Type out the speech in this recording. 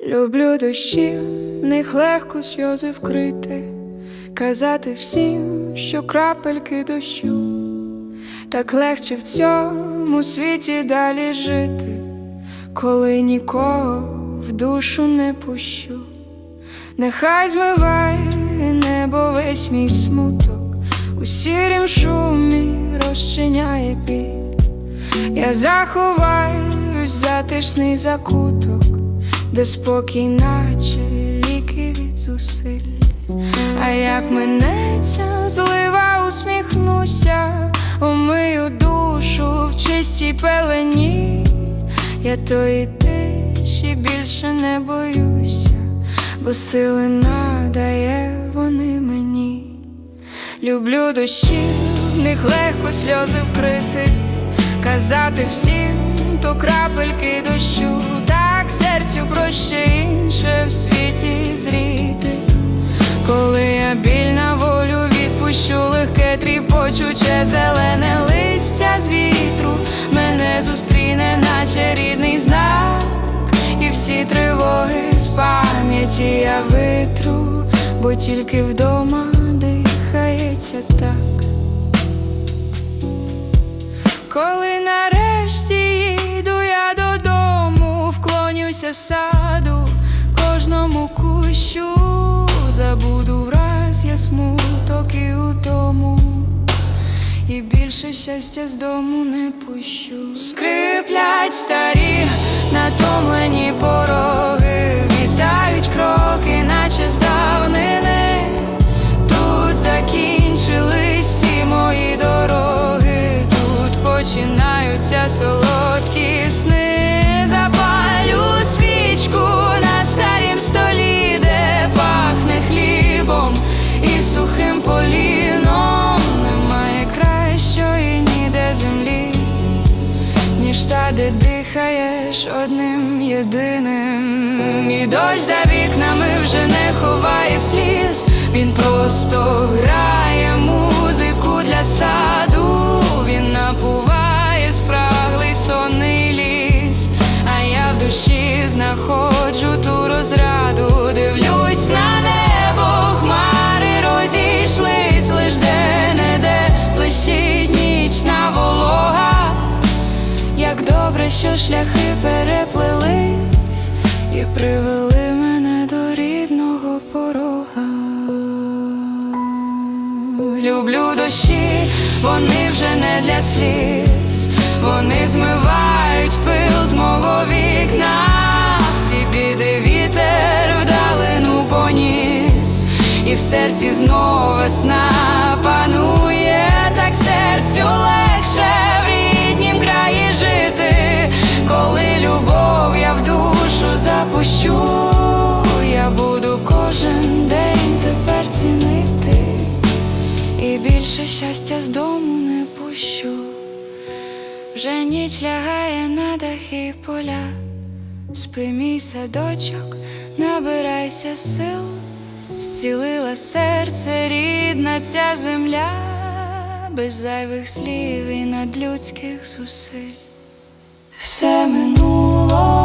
Люблю дощі, в них легко сльози вкрити, казати всім, що крапельки дощу, так легче в цьому світі далі жити, коли нікого в душу не пущу. Нехай змиває небо весь мій смуток, у сірім шумі розчиняє біль. Я заховаюсь затишний закуток, де спокій, наче ліки від зусиль. А як минеться, злива усміхнуся, умию душу в чистій пелені. Я тої тиші більше не боюся, бо сили надає вони мені. Люблю дощі, в них легко сльози вкрити, казати всім, то крапельки дощу, проще інше в світі зріти. Коли я біль на волю відпущу, легке тріпочуче зелене листя з вітру, мене зустріне, наче рідний знак, і всі тривоги з пам'яті я витру, бо тільки вдома дихається так. Коли нарешті вклонюся саду, кожному кущу забуду враз я смуток і утому, і більше щастя з дому не пущу. Скриплять старі натомлені пороги, вітають кроки, наче з. Тут закінчились всі мої дороги, тут починаються солодкі сни. Запалю де дихаєш одним єдиним. І дощ за вікнами вже не ховає сліз, він просто грає музику для саду, він напуває спраглий сонний ліс, а я в душі знаходжу ту розраду, дивлюсь на небо, хмари розійшлись, лиш де-не-де блищить. нічна шляхи переплелись і привели мене до рідного порога. Люблю дощі, вони вже не для сліз, вони змивають пил з мого вікна, всі біди вітер вдалину поніс, і в серці знов весна панує, так запущу, я буду кожен день тепер цінити, і більше щастя з дому не пущу. Вже ніч лягає на дахи поля, спи мій садочок, набирайся сил, зцілила серце рідна ця земля, без зайвих слів і надлюдських зусиль. Все минуло,